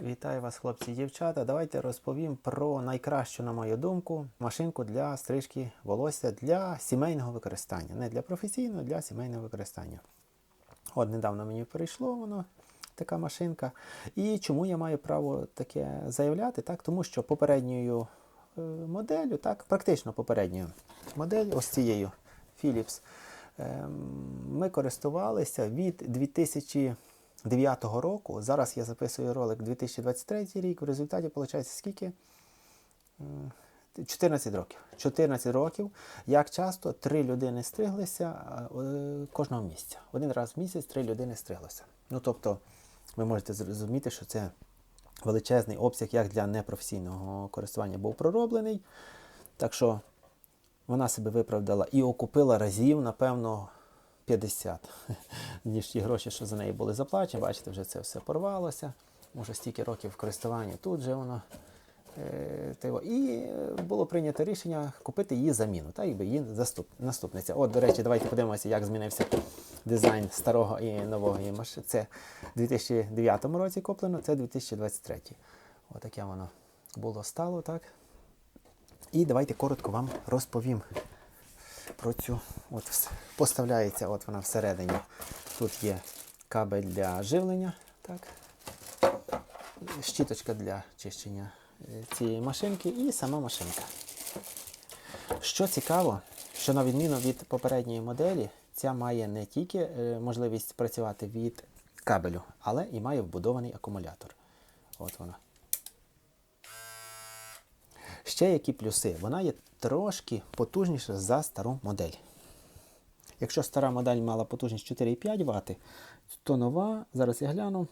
Вітаю вас, хлопці і дівчата. Давайте розповім про найкращу, на мою думку, машинку для стрижки волосся для сімейного використання. Не для професійного, для сімейного використання. От недавно мені прийшло воно, така машинка. І чому я маю право таке заявляти? Так, тому що попередньою е, моделлю, так, практично попередньою моделлю, ось цією Philips, ем, ми користувалися від 2009 року. Зараз я записую ролик 2023 рік. В результаті виходить скільки? 14 років. 14 років. Як часто три людини стриглися е, кожного місяця. Один раз в місяць три людини стриглося. Ну тобто, ви можете зрозуміти, що це величезний обсяг, як для непрофесійного користування був пророблений. Так що вона себе виправдала і окупила разів, напевно, 50, ніж ті гроші, що за неї були заплачені. Бачите, вже це все порвалося. Може, стільки років користування тут же воно. Е. І е, було прийнято рішення купити її заміну, та якби її заступ, наступниця. От, до речі, давайте подивимося, як змінився дизайн старого і нового її машини. Це в 2009 році куплено, це 2023. Отаке воно було стало, так. І давайте коротко вам розповім про цю. От поставляється, от вона всередині. Тут є кабель для живлення, так. Щіточка для чищення е, цієї машинки і сама машинка. Що цікаво, що на відміну від попередньої моделі, ця має не тільки е, можливість працювати від кабелю, але і має вбудований акумулятор. От вона. Ще які плюси? Вона є трошки потужніша за стару модель. Якщо стара модель мала потужність 4,5 Вт, то нова, зараз я гляну,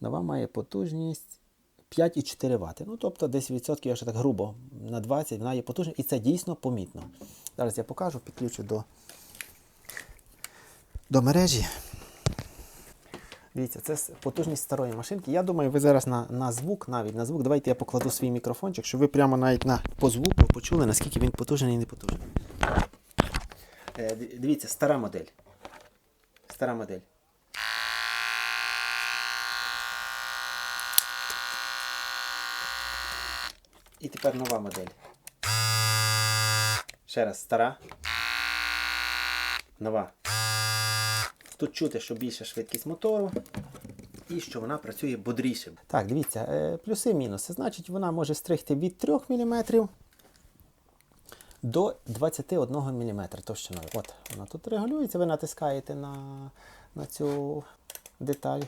нова має потужність 5,4 Вт. Ну, тобто десь відсотків, якщо так грубо, на 20 вона є потужна, і це дійсно помітно. Зараз я покажу, підключу до, до мережі. Дивіться, це потужність старої машинки. Я думаю, ви зараз на, на звук, навіть на звук. Давайте я покладу свій мікрофончик, щоб ви прямо навіть на, по звуку почули, наскільки він потужний і не потужний. Е, дивіться, стара модель. Стара модель. І тепер нова модель. Ще раз, стара. Нова. Тут чути, що більша швидкість мотору і що вона працює бодріше. Так, дивіться, е, плюси мінуси. Значить, вона може стригти від 3 мм до 21 мм товщиною. От, вона тут регулюється, ви натискаєте на, на цю деталь.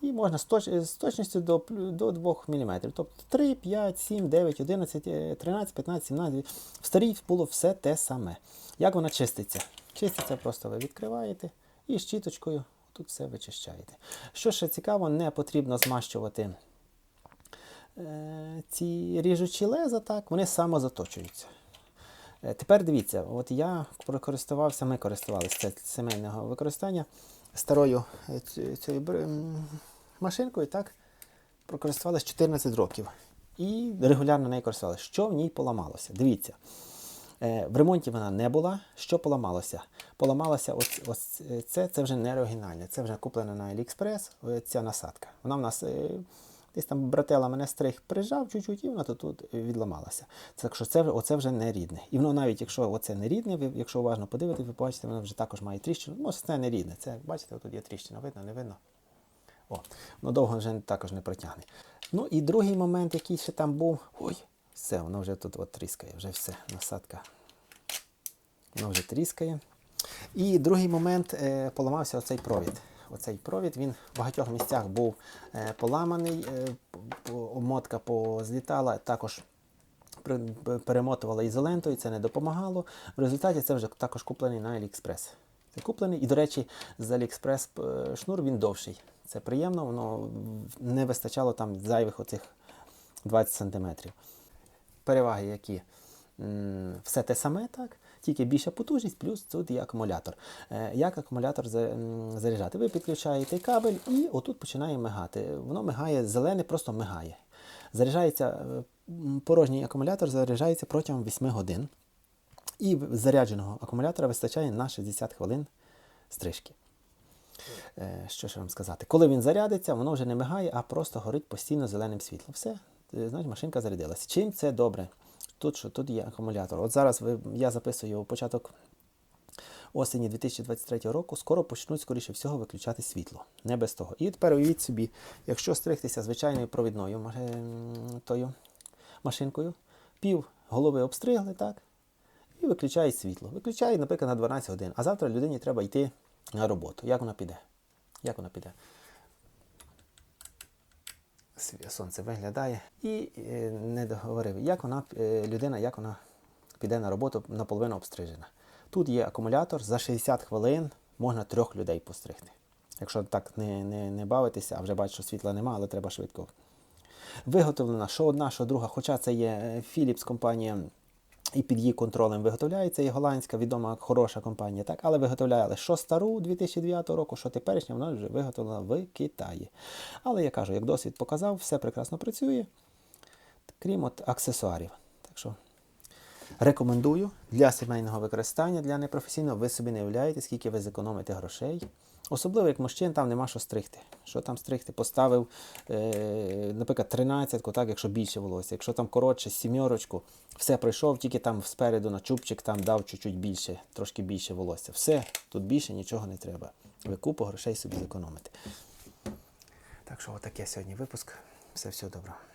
І можна з, точ, з точністю до, до 2 мм. Тобто 3, 5, 7, 9, 11, е, 13, 15, 17. В старій було все те саме. Як вона чиститься? Чиститься просто ви відкриваєте і щіточкою тут все вичищаєте. Що ще цікаво, не потрібно змащувати е, ці ріжучі леза, так, вони самозаточуються. Е, Тепер дивіться, от я користувався, ми користувалися сімейного використання старою е, цією машинкою, так, прокористувалися 14 років. І регулярно нею користувалися. Що в ній поламалося? Дивіться. Е, В ремонті вона не була. Що поламалося? Поламалося ось, ось це, це вже не оригінальне, це вже куплено на AliExpress, е, ця насадка. Вона в нас е, десь там братела мене стриг прижав чуть-чуть, і вона тут, тут відламалася. Так що це, оце вже не рідне. І воно навіть якщо оце не рідне, ви, якщо уважно подивитися, ви побачите, воно вже також має тріщину. Ну, це не рідне. Це, бачите, тут є тріщина, видно, не видно. О, воно довго вже також не протягне. Ну і другий момент, який ще там був. Ой, все, воно вже тут от тріскає, вже все, насадка. Воно вже тріскає. І другий момент е, поламався оцей провід. Оцей провід він в багатьох місцях був е, поламаний, е, обмотка позлітала, також перемотувала ізолентою, це не допомагало. В результаті це вже також куплений на AliExpress. Це куплений. І, до речі, з AliExpress шнур він довший. Це приємно, воно не вистачало там зайвих оцих 20 см. Переваги які? Все те саме, так, тільки більша потужність, плюс тут є акумулятор. Е, Як акумулятор заряджати? Ви підключаєте кабель і отут починає мигати. Воно мигає зелене, просто мигає. Заряджається е, порожній акумулятор заряджається протягом 8 годин. І зарядженого акумулятора вистачає на 60 хвилин стрижки. Е, Що ж вам сказати? Коли він зарядиться, воно вже не мигає, а просто горить постійно зеленим світлом. Все, е, значить, машинка зарядилася. Чим це добре? Тут що? Тут є акумулятор. От зараз ви, я записую початок осені 2023 року, скоро почнуть, скоріше всього, виключати світло. Не без того. І тепер уявіть собі, якщо стригтися звичайною провідною тою машинкою, пів голови обстригли, так? І виключають світло. Виключають, наприклад, на 12 годин. А завтра людині треба йти на роботу. Як вона піде? Як вона піде? Сонце виглядає. І е, не договорив, як вона, е, людина, як вона піде на роботу наполовину обстрижена. Тут є акумулятор, за 60 хвилин можна трьох людей постригти. Якщо так не, не, не бавитися, а вже бачу, що світла нема, але треба швидко. Виготовлена що одна, що друга, хоча це є е, Philips компанія і під її контролем виготовляється, і голландська відома хороша компанія, так, але виготовляли що стару 2009 року, що теперішня, вона вже виготовлена в Китаї. Але я кажу, як досвід показав, все прекрасно працює, крім от аксесуарів. Так що рекомендую для сімейного використання, для непрофесійного, ви собі не уявляєте, скільки ви зекономите грошей. Особливо, як мужчин, там нема що стригти. Що там стригти? Поставив, е, наприклад, 13, так, якщо більше волосся. Якщо там коротше, сімерочку, все пройшов, тільки там спереду на чубчик там дав чуть-чуть більше, трошки більше волосся. Все, тут більше нічого не треба. Ви купу грошей собі зекономите. Так що, отаке сьогодні випуск. Все, всього доброго.